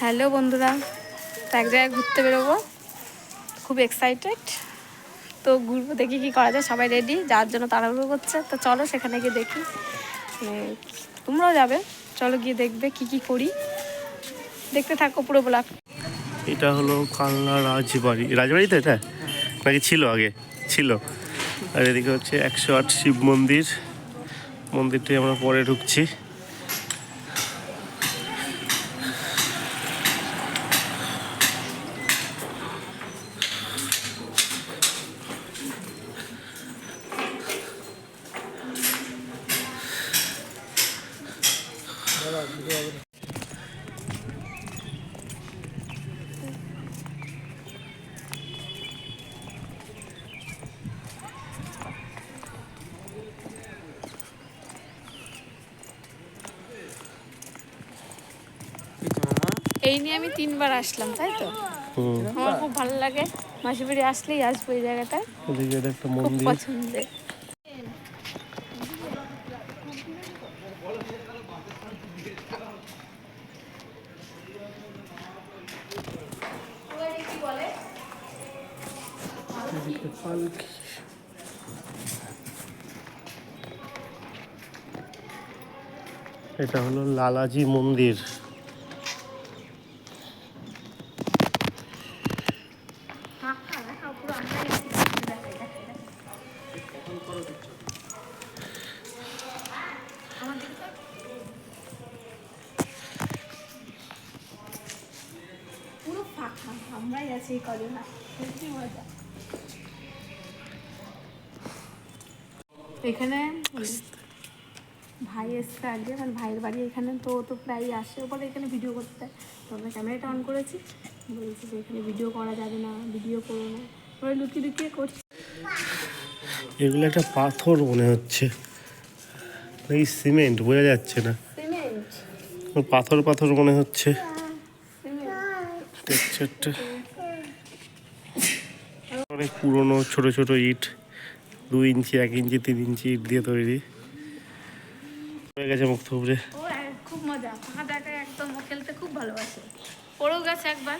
Hello বন্ধুরা এক জায়গায় ঘুরতে বেরোবো। খুব এক্সাইটেড তো ঘুরবো, দেখি কি করা যায়, সবাই রেডি যাওয়ার জন্য তাড়াহুড়ো করছে। তো চলো সেখানে গিয়ে দেখি মানে তোমরাও যাবে। চলো গিয়ে দেখবে কি কি করি। দেখতে থাকো পুরো ব্লগ এটা হলো কালনা রাজবাড়ি। রাজবাড়ি তো এটা? নাকি ছিল আগে? ছিল। আর এদিকে হচ্ছে একশো আট শিব মন্দির। মন্দিরটি আমরা পরে ঢুকছি। এই নিয়ে আমি তিনবার আসলাম তাই তো? আমার খুব ভালো লাগে। মাসি বাড়ি আসলেই আসব এই জায়গাটায়। খুব পছন্দের। এটা হলো লালাজি মন্দির। এখানে ভাই এসছে আগে মানে ভাইয়ের বাড়ি এখানে তো তো প্রায়ই আসে। ওপরে এখানে ভিডিও করতে। তো আমরা ক্যামেরাটা অন করেছি। বলছি যে এখানে ভিডিও করা যাবে না ভিডিও করো না। ওরা লুকিয়ে লুকিয়ে করছে। এগুলো একটা পাথর মনে হচ্ছে। নাকি সিমেন্ট বোঝা যাচ্ছে না। সিমেন্ট? পাথর পাথর মনে হচ্ছে। সিমেন্ট। টেক্সচারটা অনেক পুরনো ছোট ছোট ইট। দু ইঞ্চি এক ইঞ্চি তিন ইঞ্চি ইট দিয়ে তৈরি। হয়ে গেছে মুখ থুবড়ে। খুব মজা। ফাঁকা জায়গায় একদম খেলতে খুব ভালোবাসে। পড়েও গেছে একবার।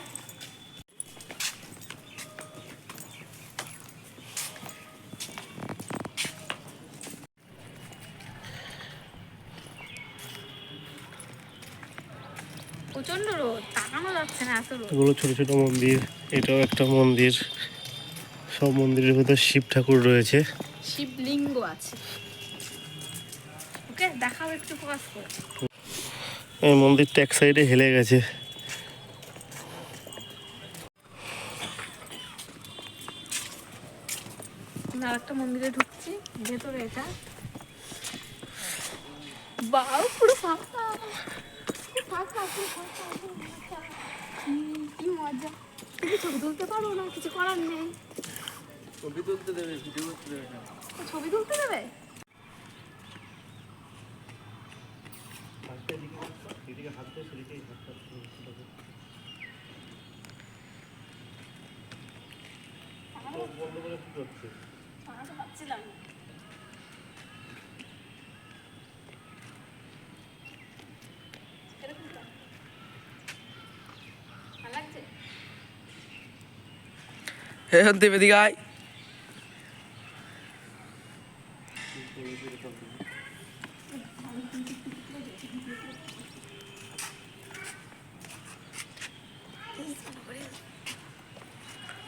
প্রচণ্ড রোদ। তাকানো যাচ্ছে না এত রোদ। ছোট ছোট মন্দির। এটাও একটা মন্দির। সব মন্দিরের ভেতর শিব ঠাকুর রয়েছে। শিবলিঙ্গ আছে। ওকে দেখাও একটু ফোকাস করে। এই মন্দিরটা এক সাইডে হেলে গেছে। মন্দিরে ঢুকছি ভেতরে এটা। বাউ পুরো ফাঁকা। পুরো কি মজা। তুমি ছবি তুলতে পারো না কিছু করার নেই। ছবি তুলতে দেবে ভিডিও করতে দেবে না ছবি তুলতে দেবে? লাগছে? হে দেবে দিকে আয়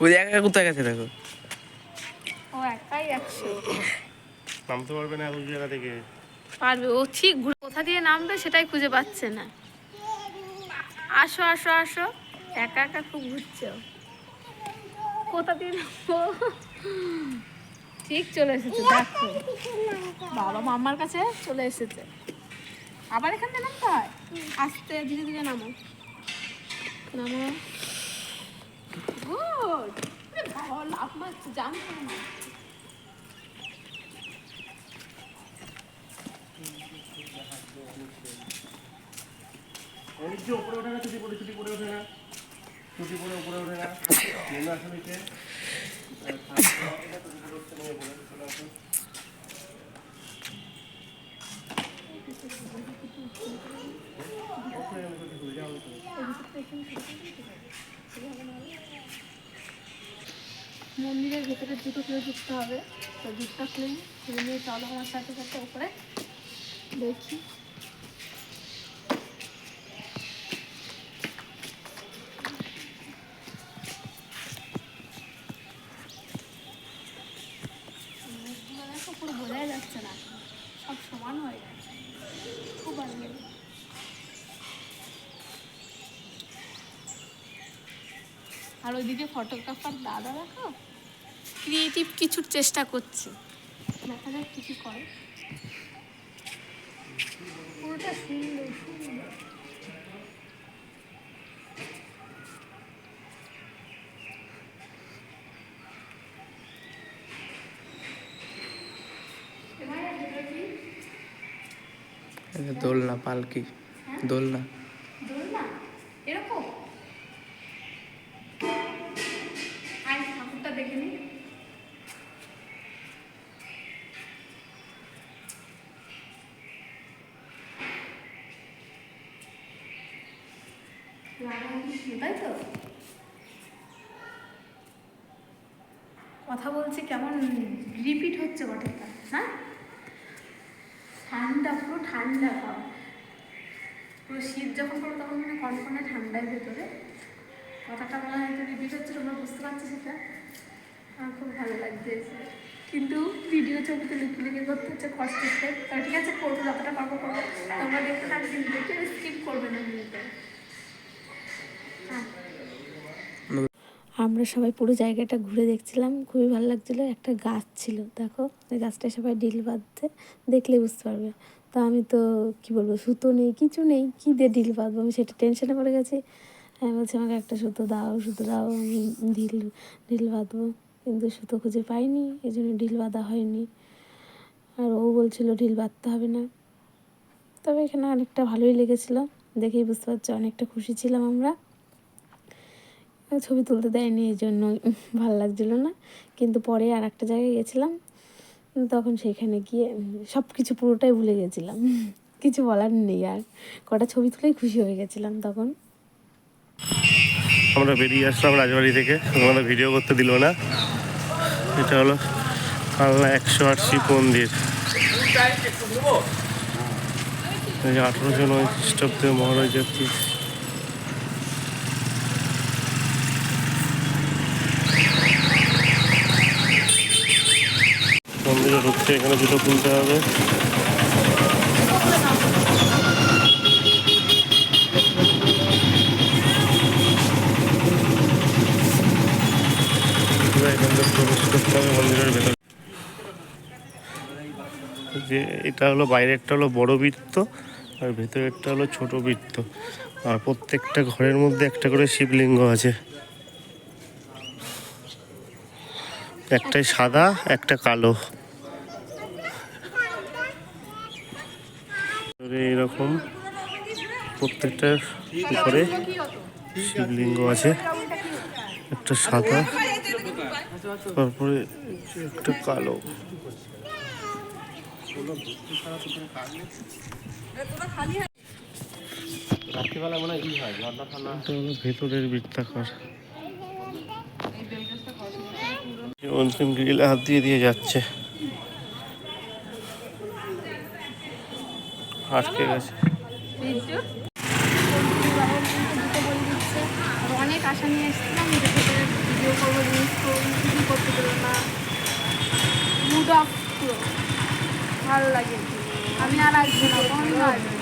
ওই জায়গা কোথায় গেছে দেখো? ও একাই একশো নামতে পারবে না এখন জায়গা থেকে। পারবে। ও ঠিক ঘুরে কোথা দিয়ে নামবে সেটাই খুঁজে পাচ্ছে না। আসো আসো আসো। একা একা খুব ঘুরছে ও। কোথা দিয়ে নামবো? ঠিক চলে এসেছে দেখো। বাবা মাম্মার কাছে চলে এসেছে। আবার এখান থেকে নামতে হয়? আস্তে ধীরে ধীরে নামো। নামো। লাভ মারছে জাম করে না উপরে ওঠে না ছুটি পড়ে ছুটি পড়ে ওঠে না। ছুটি পড়ে উপরে ওঠে না। নেমে আসো নিচে? এদিকে মন্দিরের ভেতরে জুতো খুলে ঢুকতে হবে তো জুতোটা খুলে নিই। খুলে নিয়ে চলো আমার সাথে সাথে উপরে দেখি পুরো বোঝাই যাচ্ছে না সব সমান হয়ে গেছে খুব আর ওইদিকে ফটোগ্রাফার দাদা দেখো ক্রিয়েটিভ কিছুর চেষ্টা করছে। দেখা যাক কি কি করে? পুরোটা সুন্দর সুন্দর। দোলনা পালকি। দোলনা দোলনা। কেমন রিপিট হচ্ছে বটেটা হ্যাঁ? ঠান্ডা, পুরো ঠান্ডা ভাব পুরো শীত যখন পড়ো তখন মানে কনকনে ঠান্ডার ভেতরে। কথাটা মনে হয় তো রিপিট হচ্ছে, তোমরা বুঝতে পারছ সেটা? আমার খুব ভালো লাগছে। কিন্তু ভিডিও ছবিতে লিখে লিখে করতে হচ্ছে কষ্ট ঠিক আছে করব যতটা পারব করব তোমরা দেখতে থাকবে দেখে স্কিপ করবে না। ভিডিওটা আমরা সবাই পুরো জায়গাটা ঘুরে দেখছিলাম, খুবই ভালো লাগছিল। একটা গাছ ছিল, দেখো ওই গাছটায় সবাই ডিল বাঁধতে দেখলে বুঝতে পারবে। তো আমি তো, কি বলব, সুতো নেই, কিছু নেই, কী দিয়ে ডিল বাঁধবো? আমি সেটা টেনশনে পড়ে গেছি। হ্যাঁ বলছি, আমাকে একটা সুতো দাও সুতো দাও, আমি ঢিল ঢিল বাঁধবো। কিন্তু সুতো খুঁজে পাইনি, এই জন্য ঢিল বাঁধা হয়নি। আর ও বলছিল, ঢিল বাঁধতে হবে না। তবে এখানে অনেকটা ভালোই লেগেছিলো, দেখেই বুঝতে পারছি, অনেকটা খুশি ছিলাম আমরা। ছবি তুলতে দেয়নি, এই জন্য ভালো লাগছিল না। কিন্তু পরে আর একটা জায়গায় গেছিলাম, তখন সেখানে গিয়ে সব কিছু পুরোটাই ভুলে গেছিলাম। কিছু বলার নেই আর, কটা ছবি তুলেই খুশি হয়ে গেছিলাম তখন। আমরা বেরিয়ে আসলাম রাজবাড়ি থেকে আমাদের ভিডিও করতে দিল না। এটা হলো কালনা একশো আট শিব মন্দির আঠারোশো নয় খ্রিস্টাব্দে মহারাজ মন্দিরে ঢুকতে এখানে জুতো খুলতে হবে। মন্দিরের যে এটা হলো বাইরেরটা হলো বড় বৃত্ত, আর ভেতরেরটা হলো ছোট বৃত্ত। আর প্রত্যেকটা ঘরের মধ্যে একটা করে শিবলিঙ্গ আছে। একটাই সাদা, একটা কালো। ভেতরে এরকম প্রত্যেকটার উপরে শিবলিঙ্গ আছে। একটা সাদা তারপরে একটা কালো। হলো ভেতরের বৃত্তাকার। অন্তিম গ্রিলে হাত দিয়ে দিয়ে যাচ্ছে। আটকে গেছে অনেক আশা নিয়ে এসেছিলাম যে ভেতরে ভিডিও করব রিলস করব কিছুই করতে পারব না। মুড অফ ভালো লাগে। আমি আর আসব না আসব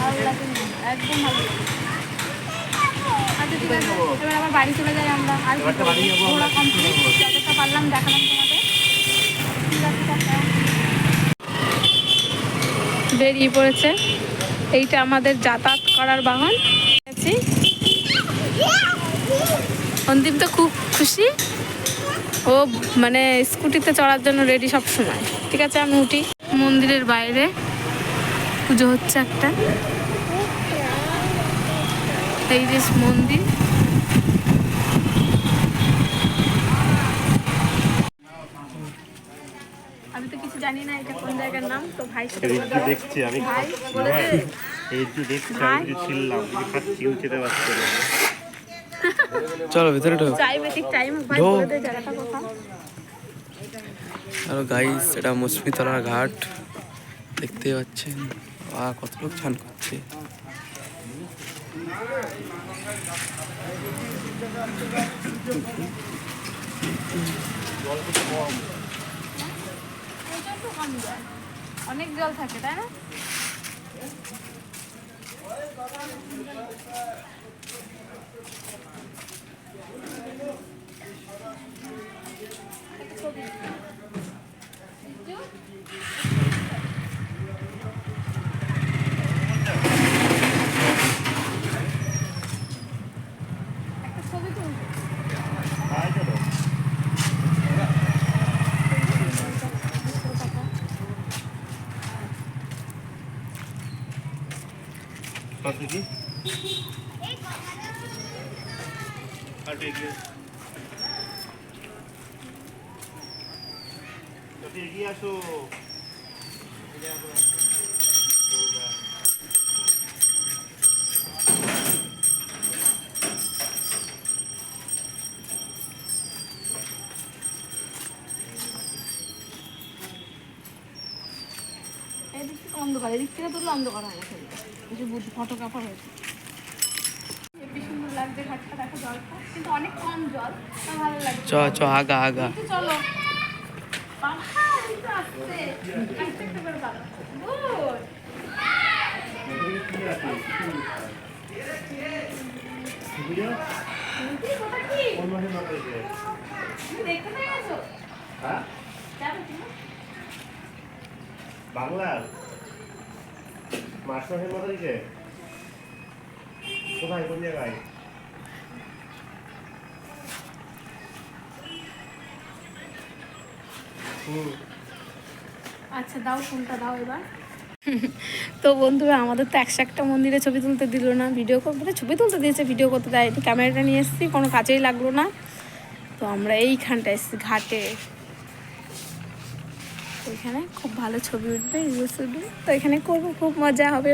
ভালো লাগে একদম ভালো লাগে আচ্ছা ঠিক আছে। এবার আবার বাড়ি চলে যাই আমরা। আর? ঘোরা কমপ্লিট যতটা পারলাম দেখালাম তোমাদের। ঠিক আছে। বেরিয়ে পড়েছে। এইটা আমাদের যাতায়াত করার বাহন। আছি। অন্তিম তো খুব খুশি। ও মানে স্কুটিতে চড়ার জন্য রেডি সব সময়। ঠিক আছে, আমি উঠি। মন্দিরের বাইরে। পুজো হচ্ছে একটা। এই যে মন্দির আমি তো কিছু জানি না এটা কোন জায়গার নাম তো ভাই। দেখছি আমি। ভাই বলে দে দেখছি আমি খাচ্ছি পারছি না। চলো ভেতরে ঢোক। ডায়াবেটিক টাইম ভাই বলে দে জায়গাটা কোথায় আর গাইস এটা মুসমিতলার ঘাট। দেখতে পাচ্ছেন? আর কত লোক চান করছে। অনেক জল থাকে তাই না তাই চলো। কত কি? আর একটু এগিয়ে। একটু এগিয়ে আসো এদিক থেকে অন্ধকার এদিক থেকে তুললে অন্ধকার হয়ে গেছে। কিছু বুদ্ধি ফটো কাপড় হয়েছে লাগছে ঘাটটা দেখো জলটা। কিন্তু অনেক কম জল ভালো লাগছে। চ চ আগা আগা। চলো। তো দেখতে পেয়ে গেছো? হ্যাঁ? যাবে তুমি? বাংলার? মার্চ মাসের মতো কোথায়? কোন জায়গায়? আচ্ছা দাও ফোনটা, দাও এবার। তো বন্ধুরা, আমাদের তো একশো একটা মন্দিরে ছবি তুলতে দিল না ভিডিও করতে মানে ছবি তুলতে দিয়েছে ভিডিও করতে দেয়নি। ক্যামেরাটা নিয়ে এসেছি, কোনো কাজেই লাগল না। তো আমরা এইখানটা এসেছি, ঘাটে। এখানে খুব ভালো ছবি উঠবে রিলস উঠবে। তো এখানে করব খুব মজা হবে।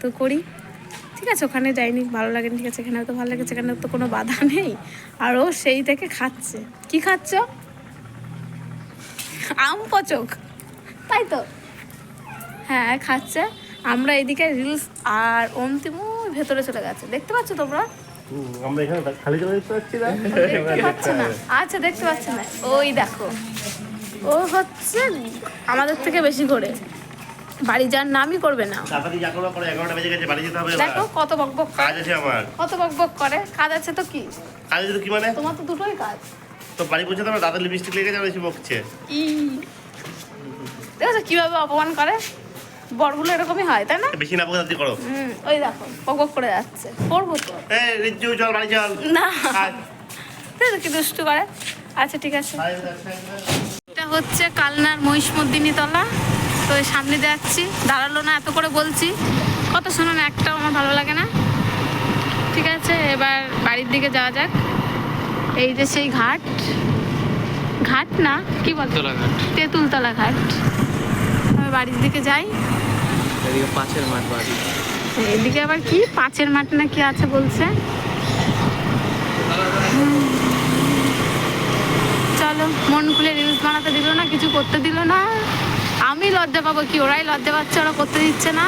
তো করি। ঠিক আছে ওখানে যাইনি ভালো লাগেনি ঠিক আছে এখানে তো ভালো লাগে সেখানে তো কোনো বাধা নেই। আর ও সেই থেকে খাচ্ছে। কি খাচ্ছ? আম পচক তাই তো? হ্যাঁ খাচ্ছে। আমরা এদিকে রিলস আর অন্তিম ভেতরে চলে গেছে। দেখতে পাচ্ছ তোমরা? আমরা এখানে খালি না? দেখতে পাচ্ছ না? আচ্ছা দেখতে পাচ্ছ না। ওই দেখো। ও হচ্ছে আমাদের থেকে বেশি করে বাড়ি যাওয়ার নামই করবে না। তাড়াতাড়ি যা করব পরে এগারোটা বেজে গেছে বাড়ি যেতে হবে দেখো কত বক বক কাজ আছে আমার। কত বক বক করে। কাজ আছে তো কি? কাজ আছে তো কি মানে? তোমার তো দুটোই কাজ। তো বাড়ি পৌঁছে আমার দাদা লিপস্টিক লেগে যাবে বেশি বকছে। ই। দেখো কীভাবে অপমান করে? বড়গুলো এরকমই হয় তাই না? বেশি না বকে তাড়াতাড়ি করো। হুম ওই দেখো বক বক করে যাচ্ছে। করব তো। এই রিজ্জু চল বাড়ি চল। না। দেখো কি দুষ্টু করে? আচ্ছা ঠিক আছে। হচ্ছে কালনার মহিষমর্দিনী তলা তো সামনে যাচ্ছি দাঁড়াল না এত করে বলছি। কত শোনো না একটাও আমার ভালো লাগে না। ঠিক আছে এবার বাড়ির দিকে যাওয়া যাক। এই যে সেই ঘাট। ঘাট না কি বলতো তেঁতুলতলা ঘাট। আমি বাড়ির দিকে যাই। এদিকে পাঁচের মাঠ বাড়ি। এদিকে আবার কি? পাঁচের মাঠ না কি আছে বলছে। হুম। চলো মন খুলে রিলস বানাতে দিল না কিছু করতে দিল না। আমি লজ্জা পাবো কি ওরাই লজ্জা পাচ্ছে ওরা করতে দিচ্ছে না।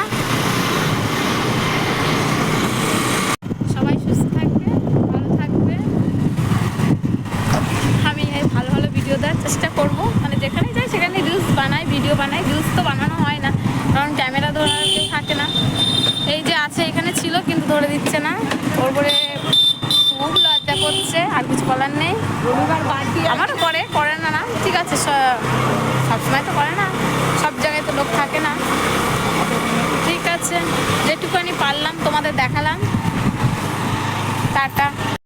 সবাই সুস্থ থাকবে ভালো থাকবে। আমি ভালো ভালো ভিডিও দেওয়ার চেষ্টা করব। মানে যেখানে যাই সেখানে রিলস বানাই ভিডিও বানাই। রিলস তো বানানো হয় না কারণ ক্যামেরা ধরার কেউ থাকে না। এই যে আছে এখানে ছিল কিন্তু ধরে দিচ্ছে না। ওর পরে খুব লজ্জা করছে আর কিছু বলার নেই। না না ঠিক আছে সবসময় তো করে না, সব জায়গায় তো লোক থাকে না। ঠিক আছে, যেটুকু আমি পারলাম, তোমাদের দেখালাম। টাটা।